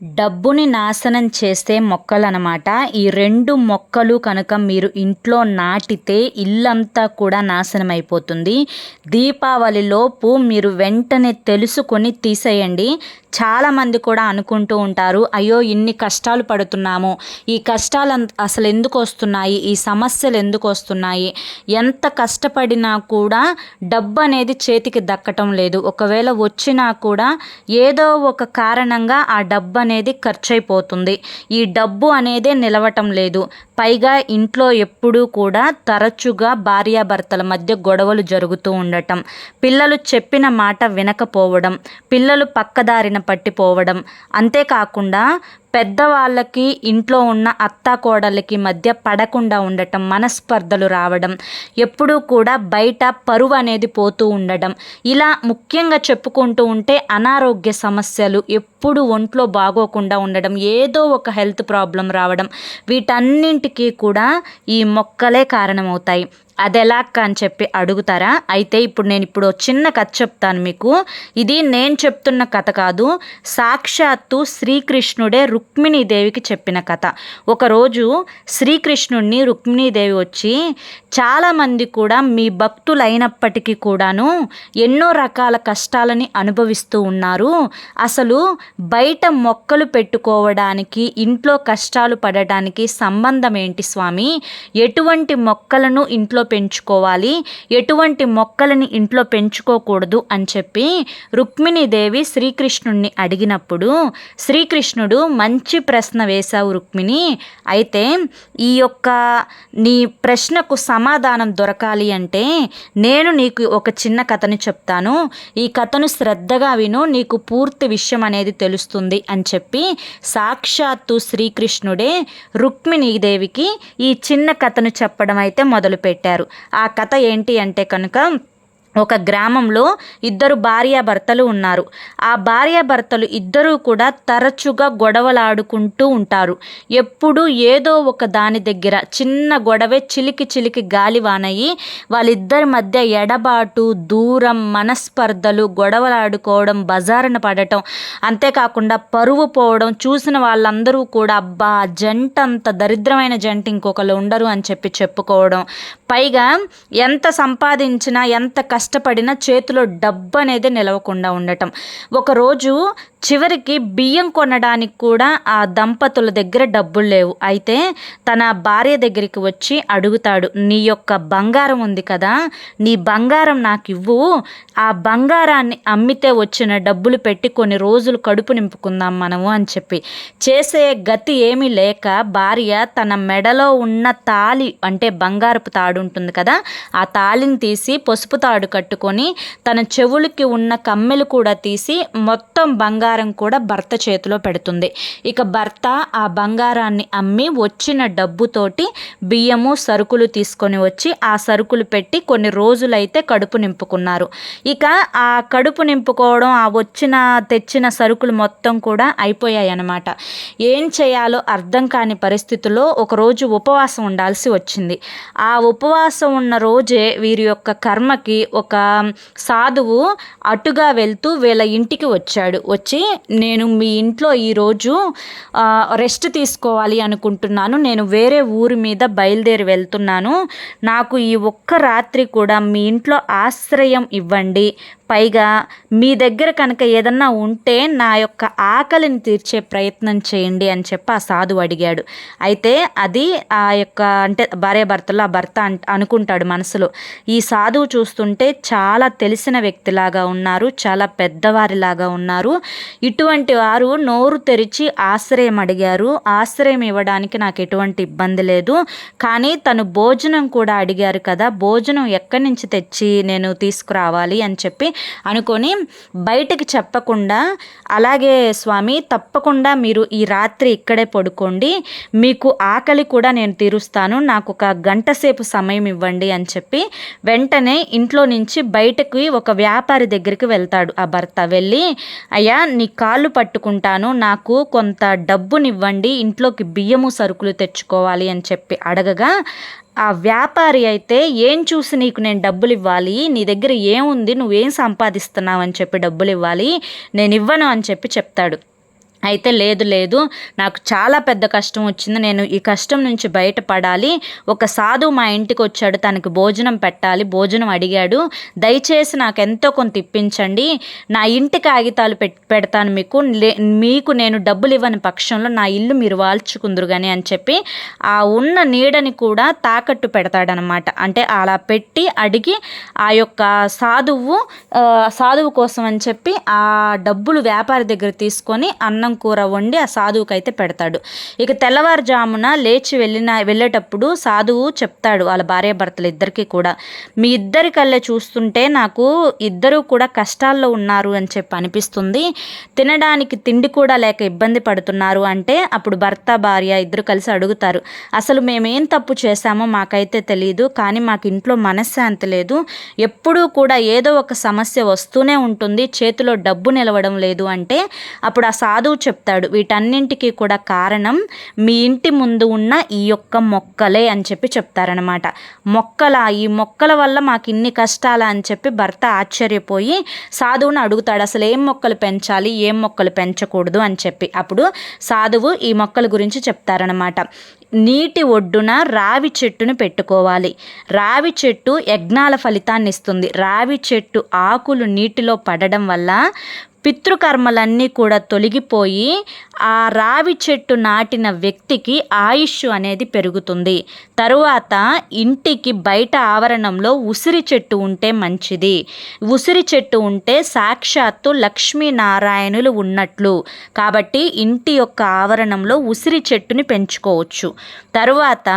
డబ్బుని నాశనం చేసే మొక్కలనమాట. ఈ రెండు మొక్కలు కనుక మీరు ఇంట్లో నాటితే ఇల్లంతా కూడా నాశనం అయిపోతుంది దీపావళిలోపు మీరు వెంటనే తెలుసుకొని తీసేయండి. చాలామంది కూడా అనుకుంటూ ఉంటారు అయ్యో ఇన్ని కష్టాలు పడుతున్నాము. ఈ కష్టాలు అసలు ఎందుకు వస్తున్నాయి? ఈ సమస్యలు ఎందుకు వస్తున్నాయి? ఎంత కష్టపడినా కూడా డబ్బు అనేది చేతికి దక్కటం లేదు. ఒకవేళ వచ్చినా కూడా ఏదో ఒక కారణంగా ఆ డబ్బు అనేది ఖర్చు అయిపోతుంది ఈ డబ్బు అనేదే నిలవటం లేదు. పైగా ఇంట్లో ఎప్పుడూ కూడా తరచుగా భార్యాభర్తల మధ్య గొడవలు జరుగుతూ ఉండటం పిల్లలు చెప్పిన మాట వినకపోవడం పిల్లలు పక్కదారిన పట్టిపోవడం. అంతేకాకుండా పెద్దవాళ్ళకి ఇంట్లో ఉన్న అత్త కోడళ్ళకి మధ్య పడకుండా ఉండటం మనస్పర్ధలు రావడం ఎప్పుడూ కూడా బయట పరువు అనేది పోతూ ఉండడం. ఇలా ముఖ్యంగా చెప్పుకుంటూ ఉంటే అనారోగ్య సమస్యలు ఎప్పుడు ఒంట్లో బాగోకుండా ఉండడం ఏదో ఒక హెల్త్ ప్రాబ్లం రావడం వీటన్నింటికీ కూడా ఈ మొక్కలే కారణమవుతాయి. అది ఎలా అని చెప్పి అడుగుతారా? అయితే ఇప్పుడు నేను ఇప్పుడు చిన్న కథ చెప్తాను మీకు. ఇది నేను చెప్తున్న కథ కాదు సాక్షాత్తు శ్రీకృష్ణుడే రుక్మిణీదేవికి చెప్పిన కథ. ఒకరోజు శ్రీకృష్ణుడిని రుక్మిణీదేవి వచ్చి చాలామంది కూడా మీ భక్తులైనప్పటికీ కూడాను ఎన్నో రకాల కష్టాలని అనుభవిస్తూ ఉన్నారు. అసలు బయట మొక్కలు పెట్టుకోవడానికి ఇంట్లో కష్టాలు పడడానికి సంబంధం ఏంటి స్వామి? ఎటువంటి మొక్కలను ఇంట్లో పెంచుకోవాలి? ఎటువంటి మొక్కలని ఇంట్లో పెంచుకోకూడదు అని చెప్పి రుక్మిణీదేవి శ్రీకృష్ణుణ్ణి అడిగినప్పుడు శ్రీకృష్ణుడు మంచి ప్రశ్న వేశావు రుక్మిణి. అయితే ఈ యొక్క నీ ప్రశ్నకు సమాధానం దొరకాలి అంటే నేను నీకు ఒక చిన్న కథను చెప్తాను. ఈ కథను శ్రద్ధగా విను నీకు పూర్తి విషయం అనేది తెలుస్తుంది అని చెప్పి సాక్షాత్తు శ్రీకృష్ణుడే రుక్మిణీదేవికి ఈ చిన్న కథను చెప్పడం అయితే మొదలుపెట్టారు. ఆ కథ ఏంటి అంటే కనుక ఒక గ్రామంలో ఇద్దరు భార్యాభర్తలు ఉన్నారు. ఆ భార్యాభర్తలు ఇద్దరూ కూడా తరచుగా గొడవలాడుకుంటూ ఉంటారు. ఎప్పుడు ఏదో ఒక దాని దగ్గర చిన్న గొడవే చిలికి చిలికి గాలివానయ్యి వాళ్ళిద్దరి మధ్య ఎడబాటు దూరం మనస్పర్ధలు గొడవలాడుకోవడం బజారున పడటం అంతేకాకుండా పరువు పోవడం చూసిన వాళ్ళందరూ కూడా అబ్బా జంట అంత దరిద్రమైన జంట ఇంకొకరు ఉండరు అని చెప్పి చెప్పుకోవడం. పైగా ఎంత సంపాదించినా ఎంత కష్టపడినా చేతిలో డబ్బు అనేది నిలవకుండా ఉండటం. ఒకరోజు చివరికి బియ్యం కొనడానికి కూడా ఆ దంపతుల దగ్గర డబ్బులు లేవు. అయితే తన భార్య దగ్గరికి వచ్చి అడుగుతాడు నీ యొక్క బంగారం ఉంది కదా నీ బంగారం నాకు ఇవ్వు. ఆ బంగారాన్ని అమ్మితే వచ్చిన డబ్బులు పెట్టి కొన్ని రోజులు కడుపు నింపుకుందాం మనము అని చెప్పి. చేసే గతి ఏమీ లేక భార్య తన మెడలో ఉన్న తాళి అంటే బంగారపు తాడు ఉంటుంది కదా ఆ తాళిని తీసి పసుపు తాడు కట్టుకొని తన చెవులకి ఉన్న కమ్మెలు కూడా తీసి మొత్తం బంగారం బంగారం కూడా భర్త చేతిలో పెడుతుంది. ఇక భర్త ఆ బంగారాన్ని అమ్మి వచ్చిన డబ్బుతోటి బియ్యము సరుకులు తీసుకొని వచ్చి ఆ సరుకులు పెట్టి కొన్ని రోజులైతే కడుపు నింపుకున్నారు. ఇక ఆ కడుపు నింపుకోవడం ఆ వచ్చిన తెచ్చిన సరుకులు మొత్తం కూడా అయిపోయాయి అన్నమాట ఏం చేయాలో అర్థం కాని పరిస్థితుల్లో ఒకరోజు ఉపవాసం ఉండాల్సి వచ్చింది. ఆ ఉపవాసం ఉన్న రోజే వీరి యొక్క కర్మకి ఒక సాధువు అటుగా వెళ్తూ వీళ్ళ ఇంటికి వచ్చాడు. వచ్చి నేను మీ ఇంట్లో ఈరోజు రెస్ట్ తీసుకోవాలి అనుకుంటున్నాను. నేను వేరే ఊరి మీద బయలుదేరి వెళ్తున్నాను. నాకు ఈ ఒక్క రాత్రి కూడా మీ ఇంట్లో ఆశ్రయం ఇవ్వండి. పైగా మీ దగ్గర కనుక ఏదన్నా ఉంటే నా యొక్క ఆకలిని తీర్చే ప్రయత్నం చేయండి అని చెప్పి ఆ సాధువు అడిగాడు. అయితే అది ఆ యొక్క అంటే భార్య భర్తలు ఆ భర్త అనుకుంటాడు మనసులో. ఈ సాధువు చూస్తుంటే చాలా తెలిసిన వ్యక్తిలాగా ఉన్నారు చాలా పెద్దవారిలాగా ఉన్నారు. ఇటువంటి వారు నోరు తెరిచి ఆశ్రయం అడిగారు. ఆశ్రయం ఇవ్వడానికి నాకు ఎటువంటి ఇబ్బంది లేదు. కానీ తను భోజనం కూడా అడిగారు కదా భోజనం ఎక్కడి నుంచి తెచ్చి నేను తీసుకురావాలి అని చెప్పి అనుకొని బయటకి చెప్పకుండా అలాగే స్వామి తప్పకుండా మీరు ఈ రాత్రి ఇక్కడే పడుకోండి. మీకు ఆకలి కూడా నేను తీరుస్తాను. నాకు ఒక గంట సేపు సమయం ఇవ్వండి అని చెప్పి వెంటనే ఇంట్లో నుంచి బయటకు ఒక వ్యాపారి దగ్గరికి వెళ్తాడు ఆ భర్త. వెళ్ళి అయ్యా నీ కాళ్ళు పట్టుకుంటాను. నాకు కొంత డబ్బునివ్వండి. ఇంట్లోకి బియ్యము సరుకులు తెచ్చుకోవాలి అని చెప్పి అడగగా ఆ వ్యాపారి అయితే ఏం చూసి నీకు నేను డబ్బులు ఇవ్వాలి నీ దగ్గర ఏముంది? నువ్వేం సంపాదిస్తున్నావు? అని చెప్పి డబ్బులు ఇవ్వాలి నేను ఇవ్వను అని చెప్పి చెప్తాడు. అయితే లేదు లేదు. నాకు చాలా పెద్ద కష్టం వచ్చింది. నేను ఈ కష్టం నుంచి బయటపడాలి. ఒక సాధువు మా ఇంటికి వచ్చాడు. తనకి భోజనం పెట్టాలి. భోజనం అడిగాడు. దయచేసి నాకు ఎంతో కొంత ఇప్పించండి. నా ఇంటి కాగితాలు పెడతాను మీకు. మీకు నేను డబ్బులు ఇవ్వని పక్షంలో నా ఇల్లు మీరు వాల్చుకుందరు కానీ అని చెప్పి ఆ ఉన్న నీడని కూడా తాకట్టు పెడతాడనమాట. అంటే అలా పెట్టి అడిగి ఆ యొక్క సాధువు సాధువు కోసం అని చెప్పి ఆ డబ్బులు వ్యాపారి దగ్గర తీసుకొని అన్నం అన్నం కూర వండి ఆ సాధువుకి అయితే పెడతాడు. ఇక తెల్లవారుజామున లేచి వెళ్ళిన వెళ్ళేటప్పుడు సాధువు చెప్తాడు వాళ్ళ భార్య భర్తలు ఇద్దరికీ కూడా మీ ఇద్దరి కళ్ళే చూస్తుంటే నాకు ఇద్దరు కూడా కష్టాల్లో ఉన్నారు అని చెప్పి అనిపిస్తుంది. తినడానికి తిండి కూడా లేక ఇబ్బంది పడుతున్నారు అంటే అప్పుడు భర్త భార్య ఇద్దరు కలిసి అడుగుతారు అసలు మేమేం తప్పు చేశామో మాకైతే తెలియదు కానీ మాకు ఇంట్లో మనశ్శాంతి లేదు. ఎప్పుడూ కూడా ఏదో ఒక సమస్య వస్తూనే ఉంటుంది చేతిలో డబ్బు నిలవడం లేదు అంటే అప్పుడు ఆ సాధువు చెప్తాడు. వీటన్నింటికి కూడా కారణం మీ ఇంటి ముందు ఉన్న ఈ యొక్క మొక్కలే అని చెప్పి చెప్తారనమాట మొక్కల ఈ మొక్కల వల్ల మాకు ఇన్ని కష్టాల అని చెప్పి భర్త ఆశ్చర్యపోయి సాధువుని అడుగుతాడు. అసలు ఏం మొక్కలు పెంచాలి? ఏం మొక్కలు పెంచకూడదు? అని చెప్పి. అప్పుడు సాధువు ఈ మొక్కల గురించి చెప్తారనమాట నీటి ఒడ్డున రావి చెట్టును పెట్టుకోవాలి. రావి చెట్టు యజ్ఞాల ఫలితాన్ని ఇస్తుంది. రావి చెట్టు ఆకులు నీటిలో పడడం వల్ల పితృకర్మలన్నీ కూడా తొలగిపోయి ఆ రావి చెట్టు నాటిన వ్యక్తికి ఆయుష్ అనేది పెరుగుతుంది. తరువాత ఇంటికి బయట ఆవరణంలో ఉసిరి చెట్టు ఉంటే మంచిది. ఉసిరి చెట్టు ఉంటే సాక్షాత్తు లక్ష్మీనారాయణులు ఉన్నట్లు. కాబట్టి ఇంటి యొక్క ఆవరణంలో ఉసిరి చెట్టుని పెంచుకోవచ్చు. తరువాత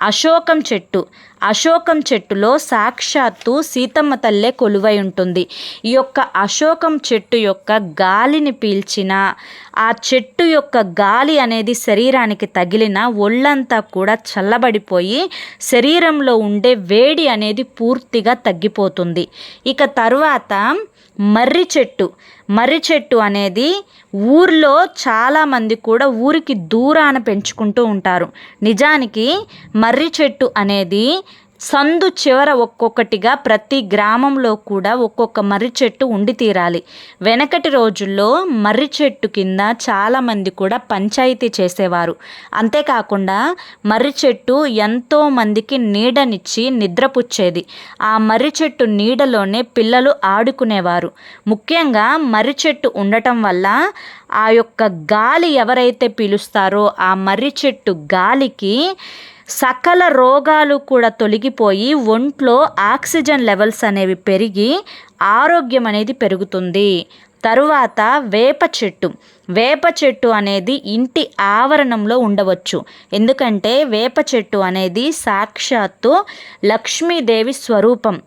అశోకం చెట్టు. అశోకం చెట్టులో సాక్షాత్తు సీతమ్మ తల్లే కొలువై ఉంటుంది. ఈ యొక్క అశోకం చెట్టు యొక్క గాలిని పీల్చిన ఆ చెట్టు యొక్క గాలి అనేది శరీరానికి తగిలిన ఒళ్ళంతా కూడా చల్లబడిపోయి శరీరంలో ఉండే వేడి అనేది పూర్తిగా తగ్గిపోతుంది. ఇక తర్వాత మర్రి చెట్టు. మర్రి చెట్టు అనేది ఊర్లో చాలామంది కూడా ఊరికి దూరాన పెంచుకుంటూ ఉంటారు. నిజానికి మర్రి చెట్టు అనేది సందు చివర ఒక్కొక్కటిగా ప్రతి గ్రామంలో కూడా ఒక్కొక్క మర్రి చెట్టు ఉండి తీరాలి. వెనకటి రోజుల్లో మర్రి చెట్టు కింద చాలామంది కూడా పంచాయతీ చేసేవారు. అంతేకాకుండా మర్రి చెట్టు ఎంతో మందికి నీడనిచ్చి నిద్రపుచ్చేది. ఆ మర్రి చెట్టు నీడలోనే పిల్లలు ఆడుకునేవారు. ముఖ్యంగా మర్రి చెట్టు ఉండటం వల్ల ఆ యొక్క గాలి ఎవరైతే పీలుస్తారో ఆ మర్రి చెట్టు గాలికి సకల రోగాలు కూడా తొలగిపోయి ఒంట్లో ఆక్సిజన్ లెవెల్స్ అనేవి పెరిగి ఆరోగ్యం అనేది పెరుగుతుంది. తరువాత వేప చెట్టు. వేప చెట్టు అనేది ఇంటి ఆవరణంలో ఉండవచ్చు. ఎందుకంటే వేప చెట్టు అనేది సాక్షాత్తు లక్ష్మీదేవి స్వరూపం.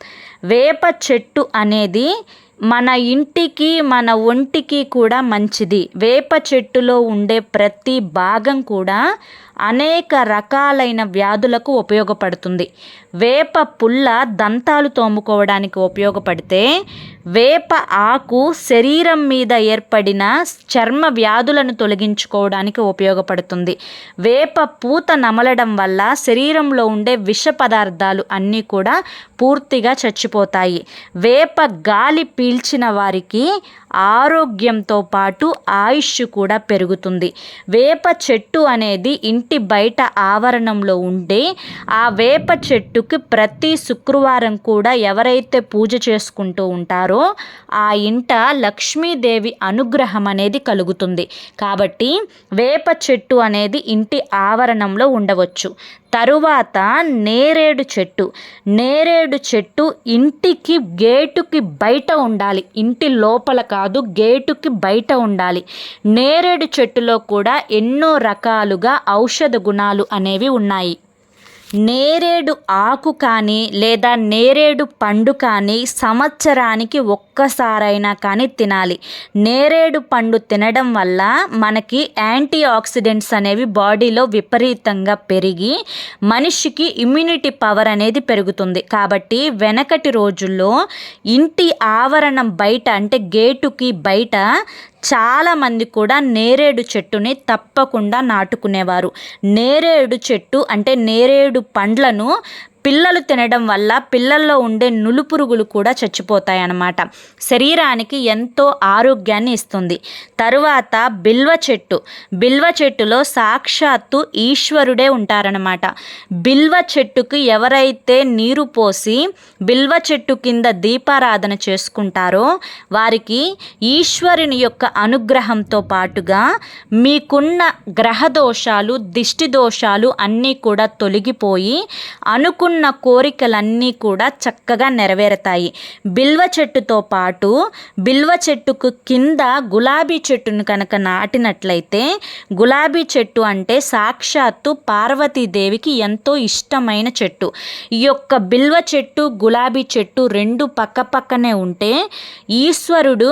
వేప చెట్టు అనేది మన ఇంటికి మన ఒంటికి కూడా మంచిది. వేప చెట్టులో ఉండే ప్రతి భాగం కూడా అనేక రకాలైన వ్యాధులకు ఉపయోగపడుతుంది. వేప పుల్ల దంతాలు తోముకోవడానికి ఉపయోగపడితే వేప ఆకు శరీరం మీద ఏర్పడిన చర్మ వ్యాధులను తొలగించుకోవడానికి ఉపయోగపడుతుంది. వేప పూత నమలడం వల్ల శరీరంలో ఉండే విష పదార్థాలు అన్నీ కూడా పూర్తిగా చచ్చిపోతాయి. వేప గాలి పీల్చిన వారికి ఆరోగ్యంతో పాటు ఆయుష్ కూడా పెరుగుతుంది. వేప చెట్టు అనేది ఇంటి బయట ఆవరణంలో ఉండే ఆ వేప చెట్టుకి ప్రతి శుక్రవారం కూడా ఎవరైతే పూజ చేసుకుంటూ ఉంటారో ఆ ఇంట లక్ష్మీదేవి అనుగ్రహం అనేది కలుగుతుంది. కాబట్టి వేప చెట్టు అనేది ఇంటి ఆవరణంలో ఉండవచ్చు. తరువాత నేరేడు చెట్టు. నేరేడు చెట్టు ఇంటికి గేటుకి బయట ఉండాలి. ఇంటి లోపల కాదు గేటుకి బయట ఉండాలి. నేరేడు చెట్టులో కూడా ఎన్నో రకాలుగా ఔషధ గుణాలు అనేవి ఉన్నాయి. నేరేడు ఆకు కానీ లేదా నేరేడు పండు కానీ సంవత్సరానికి ఒక్కసారైనా కానీ తినాలి. నేరేడు పండు తినడం వల్ల మనకి యాంటీ ఆక్సిడెంట్స్ అనేవి బాడీలో విపరీతంగా పెరిగి మనిషికి ఇమ్యూనిటీ పవర్ అనేది పెరుగుతుంది. కాబట్టి వెనకటి రోజుల్లో ఇంటి ఆవరణం బయట అంటే గేటుకి బయట చాలామంది కూడా నేరేడు చెట్టుని తప్పకుండా నాటుకునేవారు. నేరేడు చెట్టు అంటే నేరేడు పండ్లను పిల్లలు తినడం వల్ల పిల్లల్లో ఉండే నులుపురుగులు కూడా చచ్చిపోతాయి అన్నమాట శరీరానికి ఎంతో ఆరోగ్యాన్ని ఇస్తుంది. తరువాత బిల్వ చెట్టు. బిల్వ చెట్టులో సాక్షాత్తు ఈశ్వరుడే ఉంటారనమాట బిల్వ చెట్టుకు ఎవరైతే నీరు పోసి బిల్వ చెట్టు కింద దీపారాధన చేసుకుంటారో వారికి ఈశ్వరుని యొక్క అనుగ్రహంతో పాటుగా మీకున్న గ్రహ దోషాలు దిష్టి దోషాలు అన్నీ కూడా తొలగిపోయి అనుకు అనుకున్న కోరికలన్నీ కూడా చక్కగా నెరవేరుతాయి. బిల్వ చెట్టుతో పాటు బిల్వ చెట్టుకు కింద గులాబీ చెట్టును కనుక నాటినట్లయితే గులాబీ చెట్టు అంటే సాక్షాత్తు పార్వతీదేవికి ఎంతో ఇష్టమైన చెట్టు. ఈ యొక్క బిల్వ చెట్టు గులాబీ చెట్టు రెండు పక్క పక్కనే ఉంటే ఈశ్వరుడు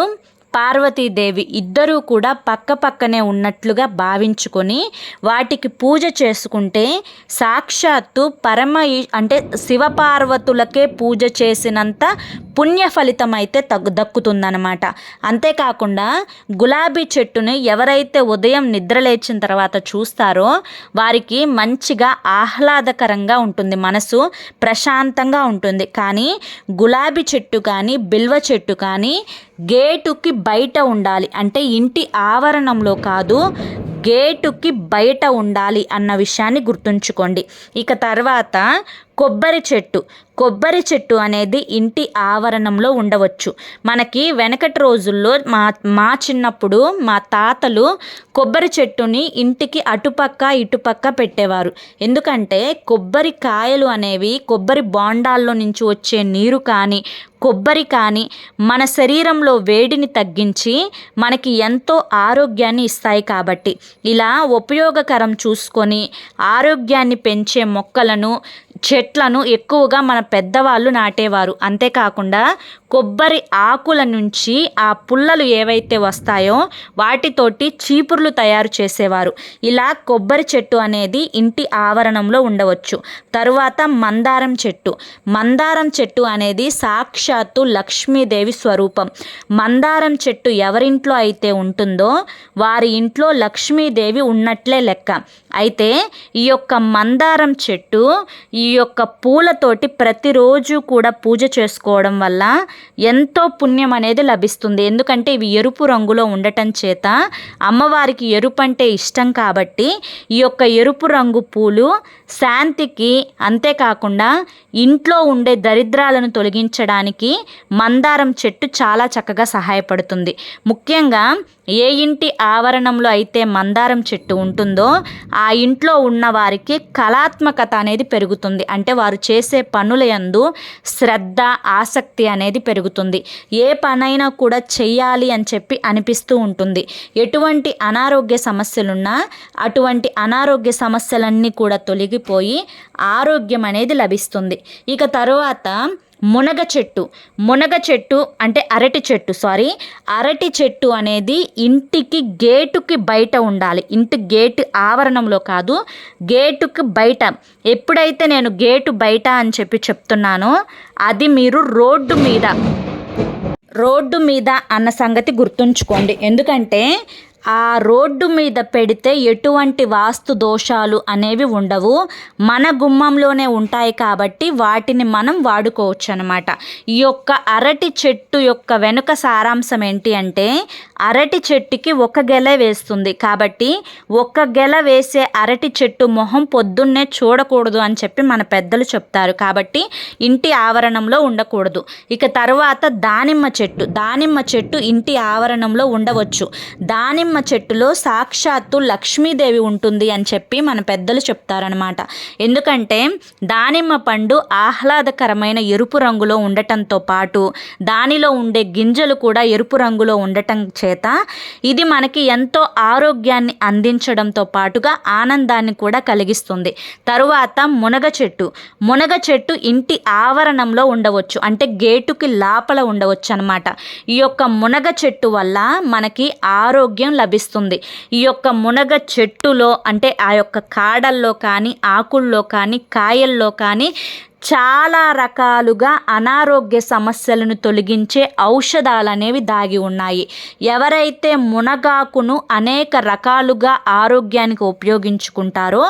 పార్వతీదేవి ఇద్దరూ కూడా పక్క పక్కనే ఉన్నట్లుగా భావించుకొని వాటికి పూజ చేసుకుంటే సాక్షాత్తు పరమ ఈ- అంటే శివపార్వతులకే పూజ చేసినంత పుణ్య ఫలితం అయితే తగ్గు దక్కుతుందనమాట అంతేకాకుండా గులాబీ చెట్టుని ఎవరైతే ఉదయం నిద్ర లేచిన తర్వాత చూస్తారో వారికి మంచిగా ఆహ్లాదకరంగా ఉంటుంది మనసు ప్రశాంతంగా ఉంటుంది. కానీ గులాబీ చెట్టు కానీ బిల్వ చెట్టు కానీ గేటుకి బయట ఉండాలి. అంటే ఇంటి ఆవరణంలో కాదు గేటుకి బయట ఉండాలి అన్న విషయాన్ని గుర్తుంచుకోండి. ఇక తర్వాత కొబ్బరి చెట్టు. కొబ్బరి చెట్టు అనేది ఇంటి ఆవరణంలో ఉండవచ్చు. మనకి వెనకటి రోజుల్లో మా మా చిన్నప్పుడు మా తాతలు కొబ్బరి చెట్టుని ఇంటికి అటుపక్క ఇటుపక్క పెట్టేవారు. ఎందుకంటే కొబ్బరి కాయలు అనేవి కొబ్బరి బోండాల్లో నుంచి వచ్చే నీరు కానీ కొబ్బరి కానీ మన శరీరంలో వేడిని తగ్గించి మనకి ఎంతో ఆరోగ్యాన్ని ఇస్తాయి కాబట్టి. ఇలా ఉపయోగకరం చూసుకొని ఆరోగ్యాన్ని పెంచే మొక్కలను చెట్లను ఎక్కువగా మన పెద్దవాళ్ళు నాటేవారు. అంతేకాకుండా కొబ్బరి ఆకుల నుంచి ఆ పుల్లలు ఏవైతే వస్తాయో వాటితోటి చీపుర్లు తయారు చేసేవారు. ఇలా కొబ్బరి చెట్టు అనేది ఇంటి ఆవరణంలో ఉండవచ్చు. తరువాత మందారం చెట్టు. మందారం చెట్టు అనేది సాక్షాత్తు లక్ష్మీదేవి స్వరూపం. మందారం చెట్టు ఎవరింట్లో అయితే ఉంటుందో వారి ఇంట్లో లక్ష్మీదేవి ఉన్నట్లే లెక్క. అయితే ఈ యొక్క మందారం చెట్టు ఈ ఈ యొక్క పూలతోటి ప్రతిరోజు కూడా పూజ చేసుకోవడం వల్ల ఎంతో పుణ్యం అనేది లభిస్తుంది. ఎందుకంటే ఇవి ఎరుపు రంగులో ఉండటం చేత అమ్మవారికి ఎరుపు అంటే ఇష్టం కాబట్టి ఈ యొక్క ఎరుపు రంగు పూలు శాంతికి అంతేకాకుండా ఇంట్లో ఉండే దరిద్రాలను తొలగించడానికి మందారం చెట్టు చాలా చక్కగా సహాయపడుతుంది. ముఖ్యంగా ఏ ఇంటి ఆవరణంలో అయితే మందారం చెట్టు ఉంటుందో ఆ ఇంట్లో ఉన్న వారికి కళాత్మకత అనేది పెరుగుతుంది. అంటే వారు చేసే పనుల యందు శ్రద్ధ ఆసక్తి అనేది పెరుగుతుంది. ఏ పనైనా కూడా చెయ్యాలి అని చెప్పి అనిపిస్తూ ఉంటుంది. ఎటువంటి అనారోగ్య సమస్యలున్నా అటువంటి అనారోగ్య సమస్యలన్నీ కూడా తొలగిపోయి ఆరోగ్యం అనేది లభిస్తుంది. ఇక తరువాత మునగ చెట్టు. మునగ చెట్టు అంటే అరటి చెట్టు సారీ అరటి చెట్టు అనేది ఇంటికి గేటుకి బయట ఉండాలి. ఇంటి గేటు ఆవరణంలో కాదు గేటుకి బయట. ఎప్పుడైతే నేను గేటు బయట అని చెప్పి చెప్తున్నానో అది మీరు రోడ్డు మీద రోడ్డు మీద అన్న సంగతి గుర్తుంచుకోండి. ఎందుకంటే ఆ రోడ్డు మీద పెడితే ఎటువంటి వాస్తు దోషాలు అనేవి ఉండవు. మన గుమ్మంలోనే ఉంటాయి కాబట్టి వాటిని మనం వాడుకోవచ్చు అనమాట ఈ యొక్క అరటి చెట్టు యొక్క వెనుక సారాంశం ఏంటి అంటే అరటి చెట్టుకి ఒక గెల వేస్తుంది. కాబట్టి ఒక గెల వేసే అరటి చెట్టు మొహం పొద్దున్నే చూడకూడదు అని చెప్పి మన పెద్దలు చెప్తారు. కాబట్టి ఇంటి ఆవరణంలో ఉండకూడదు. ఇక తర్వాత దానిమ్మ చెట్టు. దానిమ్మ చెట్టు ఇంటి ఆవరణంలో ఉండవచ్చు. దానిమ్మ చెట్టులో సాక్షాత్తు లక్ష్మీదేవి ఉంటుంది అని చెప్పి మన పెద్దలు చెప్తారనమాట ఎందుకంటే దానిమ్మ పండు ఆహ్లాదకరమైన ఎరుపు రంగులో ఉండటంతో పాటు దానిలో ఉండే గింజలు కూడా ఎరుపు రంగులో ఉండటం చేత. ఇది మనకి ఎంతో ఆరోగ్యాన్ని అందించడంతో పాటుగా ఆనందాన్ని కూడా కలిగిస్తుంది. తరువాత మునగ చెట్టు. మునగ చెట్టు ఇంటి ఆవరణంలో ఉండవచ్చు. అంటే గేటుకి లోపల ఉండవచ్చు అనమాట ఈ యొక్క మునగ చెట్టు వల్ల మనకి ఆరోగ్యం లభిస్తుంది. ఈ యొక్క మునగ చెట్టులో అంటే ఆ యొక్క కాడల్లో కానీ ఆకుల్లో కానీ కాయల్లో కానీ చాలా రకాలుగా అనారోగ్య సమస్యలను తొలగించే ఔషధాలు అనేవి దాగి ఉన్నాయి. ఎవరైతే మునగాకును అనేక రకాలుగా ఆరోగ్యానికి ఉపయోగించుకుంటారో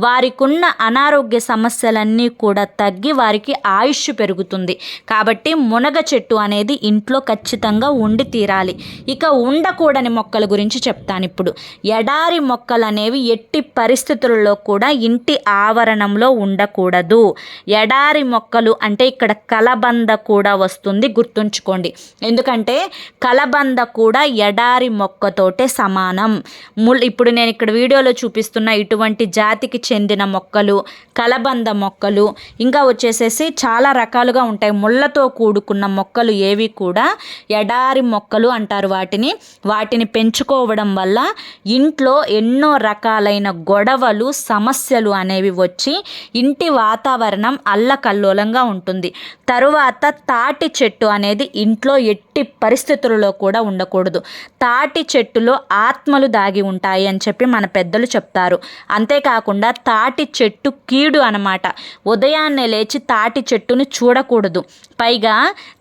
వారికి ఉన్న అనారోగ్య సమస్యలన్నీ కూడా తగ్గి వారికి ఆయుష్ పెరుగుతుంది. కాబట్టి మునగ చెట్టు అనేది ఇంట్లో ఖచ్చితంగా ఉండి తీరాలి. ఇక ఉండకూడని మొక్కల గురించి చెప్తాను ఇప్పుడు. ఎడారి మొక్కలు అనేవి ఎట్టి పరిస్థితుల్లో కూడా ఇంటి ఆవరణంలో ఉండకూడదు. ఎడ ఎడారి మొక్కలు అంటే ఇక్కడ కలబంద కూడా వస్తుంది గుర్తుంచుకోండి. ఎందుకంటే కలబంద కూడా ఎడారి మొక్కతోటే సమానం. ముల్ ఇప్పుడు నేను ఇక్కడ వీడియోలో చూపిస్తున్న ఇటువంటి జాతికి చెందిన మొక్కలు కలబంద మొక్కలు ఇంకా వచ్చేసేసి చాలా రకాలుగా ఉంటాయి. ముళ్ళతో కూడుకున్న మొక్కలు ఏవి కూడా ఎడారి మొక్కలు అంటారు వాటిని. వాటిని పెంచుకోవడం వల్ల ఇంట్లో ఎన్నో రకాలైన గొడవలు సమస్యలు అనేవి వచ్చి ఇంటి వాతావరణం అల్లకల్లోలంగా ఉంటుంది. తరువాత తాటి చెట్టు అనేది ఇంట్లో ఎట్టి పరిస్థితులలో కూడా ఉండకూడదు. తాటి చెట్టులో ఆత్మలు దాగి ఉంటాయి అని చెప్పి మన పెద్దలు చెప్తారు. అంతేకాకుండా తాటి చెట్టు కీడు అనమాట ఉదయాన్నే లేచి తాటి చెట్టును చూడకూడదు. పైగా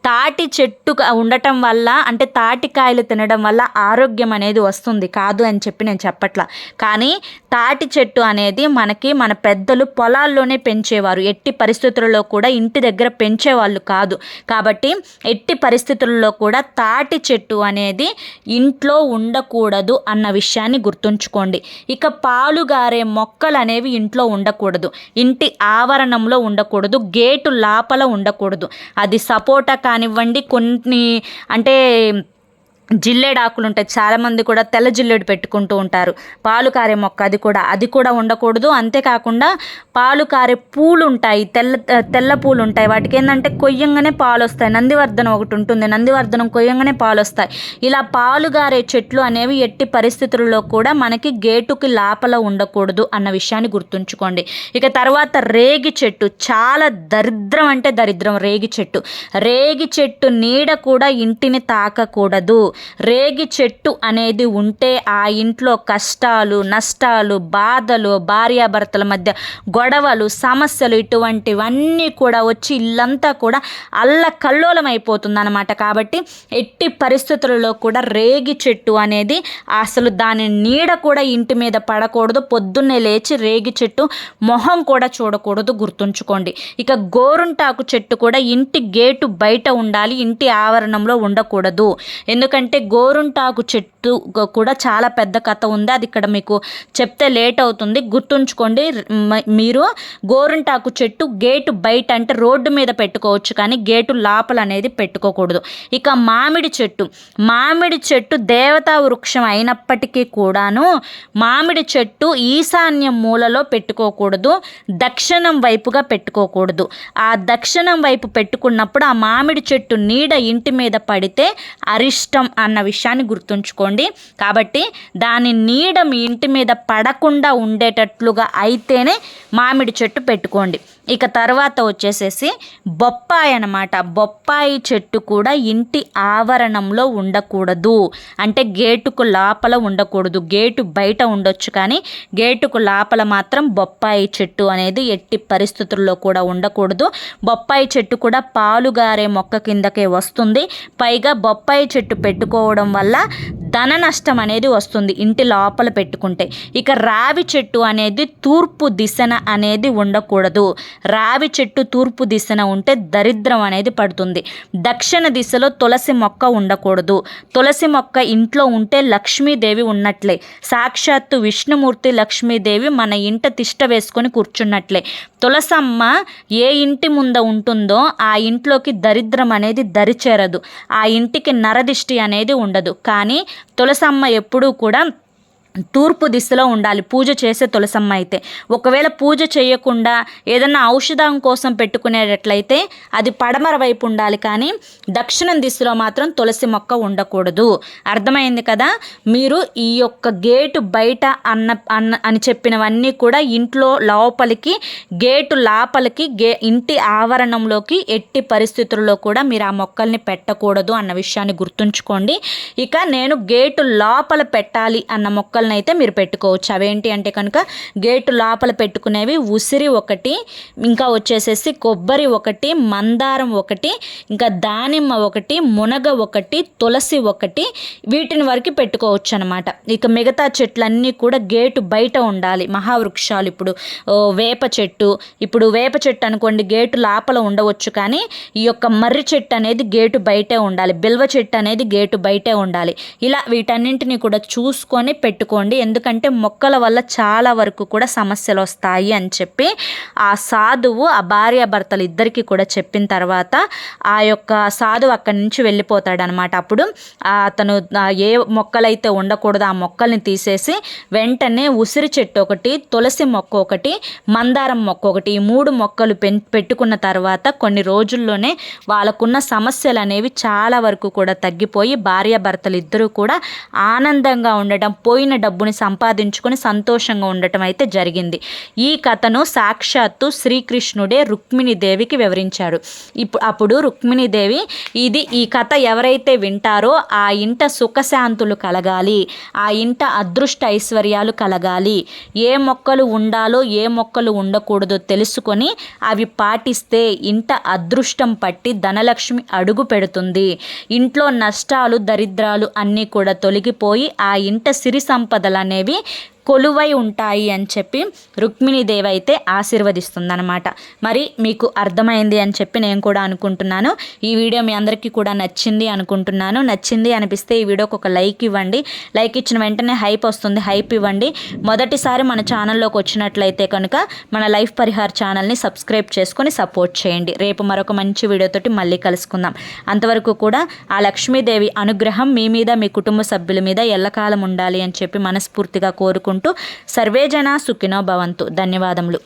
తాటి చెట్టు ఉండటం వల్ల అంటే తాటికాయలు తినడం వల్ల ఆరోగ్యం అనేది వస్తుంది. కాదు అని చెప్పి నేను చెప్పట్లా. కానీ తాటి చెట్టు అనేది మనకి మన పెద్దలు పొలాల్లోనే పెంచేవారు. ఎట్టి పరిస్థితులలో కూడా ఇంటి దగ్గర పెంచేవాళ్ళు కాదు. కాబట్టి ఎట్టి పరిస్థితుల్లో కూడా తాటి చెట్టు అనేది ఇంట్లో ఉండకూడదు అన్న విషయాన్ని గుర్తుంచుకోండి. ఇక పాలుగారే మొక్కలు అనేవి ఇంట్లో ఉండకూడదు. ఇంటి ఆవరణంలో ఉండకూడదు. గేటు లోపల ఉండకూడదు. అది సపోటా కానివ్వండి కొన్ని అంటే జిల్లేడు ఆకులు ఉంటాయి. చాలామంది కూడా తెల్ల జిల్లేడు పెట్టుకుంటూ ఉంటారు. పాలు కారే మొక్క అది కూడా. అది కూడా ఉండకూడదు. అంతేకాకుండా పాలు కారే పూలు ఉంటాయి. తెల్ల తెల్ల పూలు ఉంటాయి. వాటికి ఏంటంటే కొయ్యంగానే పాలు వస్తాయి నందివర్ధనం ఒకటి ఉంటుంది. నందివర్ధనం కొయ్యంగానే పాలు వస్తాయి ఇలా పాలు గారే చెట్లు అనేవి ఎట్టి పరిస్థితుల్లో కూడా మనకి గేటుకి లోపల ఉండకూడదు అన్న విషయాన్ని గుర్తుంచుకోండి. ఇక తర్వాత రేగి చెట్టు. చాలా దరిద్రం అంటే దరిద్రం. రేగి చెట్టు. రేగి చెట్టు నీడ కూడా ఇంటిని తాకకూడదు. రేగి చెట్టు అనేది ఉంటే ఆ ఇంట్లో కష్టాలు నష్టాలు బాధలు భార్యాభర్తల మధ్య గొడవలు సమస్యలు ఇటువంటివన్నీ కూడా వచ్చి ఇల్లంతా కూడా అల్ల కల్లోలం అయిపోతుంది అనమాట కాబట్టి ఎట్టి పరిస్థితులలో కూడా రేగి చెట్టు అనేది అసలు దాని నీడ కూడా ఇంటి మీద పడకూడదు. పొద్దున్నే లేచి రేగి చెట్టు మొహం కూడా చూడకూడదు గుర్తుంచుకోండి. ఇక గోరుంటాకు చెట్టు కూడా ఇంటి గేటు బయట ఉండాలి ఇంటి ఆవరణంలో ఉండకూడదు. ఎందుకంటే ఎందుకంటే గోరుంటాకు చెట్టు కూడా చాలా పెద్ద కథ ఉంది. అది ఇక్కడ మీకు చెప్తే లేట్ అవుతుంది. గుర్తుంచుకోండి. మీరు గోరుంటాకు చెట్టు గేటు బయట అంటే రోడ్డు మీద పెట్టుకోవచ్చు కానీ గేటు లోపల అనేది పెట్టుకోకూడదు. ఇక మామిడి చెట్టు. మామిడి చెట్టు దేవతా వృక్షం అయినప్పటికీ కూడాను మామిడి చెట్టు ఈశాన్య మూలలో పెట్టుకోకూడదు. దక్షిణం వైపుగా పెట్టుకోకూడదు. ఆ దక్షిణం వైపు పెట్టుకున్నప్పుడు ఆ మామిడి చెట్టు నీడ ఇంటి మీద పడితే అరిష్టం అన్న విషయాన్ని గుర్తుంచుకోండి. కాబట్టి దాని నీడ మీ ఇంటి మీద పడకుండా ఉండేటట్లుగా అయితేనే మామిడి చెట్టు పెట్టుకోండి. ఇక తర్వాత వచ్చేసేసి బొప్పాయి అనమాట బొప్పాయి చెట్టు కూడా ఇంటి ఆవరణంలో ఉండకూడదు. అంటే గేటుకు లోపల ఉండకూడదు. గేటు బయట ఉండొచ్చు కానీ గేటుకు లోపల మాత్రం బొప్పాయి చెట్టు అనేది ఎట్టి పరిస్థితుల్లో కూడా ఉండకూడదు. బొప్పాయి చెట్టు కూడా పాలుగారే మొక్క కిందకే వస్తుంది. పైగా బొప్పాయి చెట్టు పెట్టుకోవడం వల్ల ధన నష్టం అనేది వస్తుంది ఇంటి లోపల పెట్టుకుంటే. ఇక రావి చెట్టు అనేది తూర్పు దిశన అనేది ఉండకూడదు. రావి చెట్టు తూర్పు దిశన ఉంటే దరిద్రం అనేది పడుతుంది. దక్షిణ దిశలో తులసి మొక్క ఉండకూడదు. తులసి మొక్క ఇంట్లో ఉంటే లక్ష్మీదేవి ఉన్నట్లే. సాక్షాత్తు విష్ణుమూర్తి లక్ష్మీదేవి మన ఇంట తిష్ట వేసుకొని కూర్చున్నట్లే. తులసమ్మ ఏ ఇంటి ముంద ఉంటుందో ఆ ఇంట్లోకి దరిద్రం అనేది దరిచేరదు. ఆ ఇంటికి నరదిష్టి అనేది ఉండదు. కానీ తులసమ్మ ఎప్పుడూ కూడా తూర్పు దిశలో ఉండాలి. పూజ చేసే తులసమ్మ అయితే. ఒకవేళ పూజ చేయకుండా ఏదన్నా ఔషధం కోసం పెట్టుకునేటట్లయితే అది పడమర వైపు ఉండాలి కానీ దక్షిణం దిశలో మాత్రం తులసి మొక్క ఉండకూడదు. అర్థమైంది కదా? మీరు ఈ యొక్క గేటు బయట అన్న అన్న అని చెప్పినవన్నీ కూడా ఇంట్లో లోపలికి గేటు లోపలికి గే ఇంటి ఆవరణంలోకి ఎట్టి పరిస్థితుల్లో కూడా మీరు ఆ మొక్కల్ని పెట్టకూడదు అన్న విషయాన్ని గుర్తుంచుకోండి. ఇక నేను గేటు లోపల పెట్టాలి అన్న మొక్కలు మొక్కలను అయితే మీరు పెట్టుకోవచ్చు. అవేంటి అంటే కనుక గేటు లోపల పెట్టుకునేవి ఉసిరి ఒకటి ఇంకా వచ్చేసేసి కొబ్బరి ఒకటి మందారం ఒకటి ఇంకా దానిమ్మ ఒకటి మునగ ఒకటి తులసి ఒకటి వీటిని వరకు పెట్టుకోవచ్చు అనమాట ఇక మిగతా చెట్లన్నీ కూడా గేటు బయట ఉండాలి. మహావృక్షాలు ఇప్పుడు వేప చెట్టు. ఇప్పుడు వేప చెట్టు అనుకోండి గేటు లోపల ఉండవచ్చు కానీ ఈ యొక్క మర్రి చెట్టు అనేది గేటు బయటే ఉండాలి. బిల్వ చెట్టు అనేది గేటు బయటే ఉండాలి. ఇలా వీటన్నింటినీ కూడా చూసుకొని పెట్టుకోండి ఎందుకంటే మొక్కల వల్ల చాలా వరకు కూడా సమస్యలు వస్తాయి అని చెప్పి ఆ సాధువు ఆ భార్యాభర్తలు ఇద్దరికి కూడా చెప్పిన తర్వాత ఆ యొక్క సాధువు అక్కడి నుంచి వెళ్ళిపోతాడనమాట. అప్పుడు అతను ఏ మొక్కలైతే ఉండకూడదు ఆ మొక్కల్ని తీసేసి వెంటనే ఉసిరి చెట్టు ఒకటి తులసి మొక్క ఒకటి మందారం మొక్క ఒకటి ఈ మూడు మొక్కలు పెన్ పెట్టుకున్న తర్వాత కొన్ని రోజుల్లోనే వాళ్ళకున్న సమస్యలు అనేవి చాలా వరకు కూడా తగ్గిపోయి భార్యాభర్తలు ఇద్దరూ కూడా ఆనందంగా ఉండటం పోయిన డబ్బుని సంపాదించుకొని సంతోషంగా ఉండటం అయితే జరిగింది. ఈ కథను సాక్షాత్తు శ్రీకృష్ణుడే రుక్మిణీదేవికి వివరించాడు. ఇప్పుడు అప్పుడు రుక్మిణీదేవి ఇది ఈ కథ ఎవరైతే వింటారో ఆ ఇంట సుఖశాంతులు కలగాలి. ఆ ఇంట అదృష్ట ఐశ్వర్యాలు కలగాలి. ఏ మొక్కలు ఉండాలో ఏ మొక్కలు ఉండకూడదో తెలుసుకొని అవి పాటిస్తే ఇంట అదృష్టం పట్టి ధనలక్ష్మి అడుగు పెడుతుంది. ఇంట్లో నష్టాలు దరిద్రాలు అన్నీ కూడా తొలగిపోయి ఆ ఇంట సిరి సంపదలు అనేవి కొలువై ఉంటాయి అని చెప్పి రుక్మిణీదేవి అయితే ఆశీర్వదిస్తుందనమాట మరి మీకు అర్థమైంది అని చెప్పి నేను కూడా అనుకుంటున్నాను. ఈ వీడియో మీ అందరికీ కూడా నచ్చింది అనుకుంటున్నాను. నచ్చింది అనిపిస్తే ఈ వీడియోకి ఒక లైక్ ఇవ్వండి. లైక్ ఇచ్చిన వెంటనే హైప్ వస్తుంది. హైప్ ఇవ్వండి. మొదటిసారి మన ఛానల్లోకి వచ్చినట్లయితే కనుక మన లైఫ్ పరిహార్ ఛానల్ని సబ్స్క్రైబ్ చేసుకొని సపోర్ట్ చేయండి. రేపు మరొక మంచి వీడియోతోటి మళ్ళీ కలుసుకుందాం. అంతవరకు కూడా ఆ లక్ష్మీదేవి అనుగ్రహం మీ మీద మీ కుటుంబ సభ్యుల మీద ఎల్లకాలం ఉండాలి అని చెప్పి మనస్ఫూర్తిగా కోరుకుంటున్నాను. కోరుకుంటూ సర్వేజన సుఖినో భవంతు. ధన్యవాదములు.